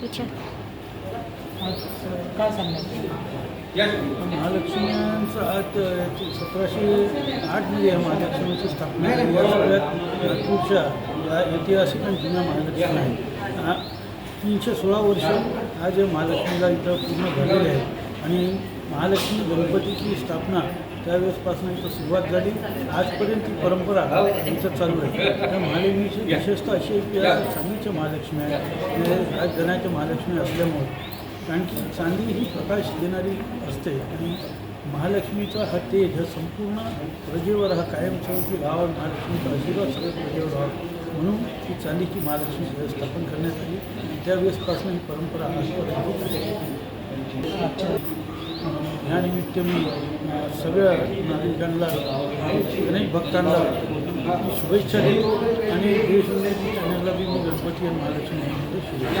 विचार. काय सांगणार? महालक्ष्म्यांचं आज सतराशे आठमध्ये या महालक्ष्मीची स्थापना सगळ्यात नागपूरच्या ऐतिहासिक आणि जुन्या महालक्ष्मी आहेत. आ- तीनशे सोळा वर्ष आज या महालक्ष्मीला इथं पूर्ण झालेले आहे आणि महालक्ष्मी गणपतीची स्थापना त्यावेळेसपासून इथं सुरुवात झाली. आजपर्यंत ती परंपरा इथं चालू आहे. त्या महालक्ष्मीची विशेषतः अशी आहे की चांदीच्या महालक्ष्मी आहे. म्हणजे आज महालक्ष्मी असल्यामुळे. कारण की चांदी ही प्रकाश देणारी असते. आणि महालक्ष्मीचा हा तेज हा संपूर्ण प्रजेवर हा कायमस्वरूपी राहावा. महालक्ष्मीचा आशीर्वाद सगळ्या प्रजेवर राहावा. म्हणून ही चांदीची महालक्ष्मी स्थापन करण्यात आली. त्यावेळेसपासून ही परंपरा आजपर्यंत चालली मी सगळ्या नागरिकांना अनेक भक्तांना शुभेच्छा देतो आणि देश चॅनलला बी मी गणपती आणि महालक्ष्मी शुभेच्छा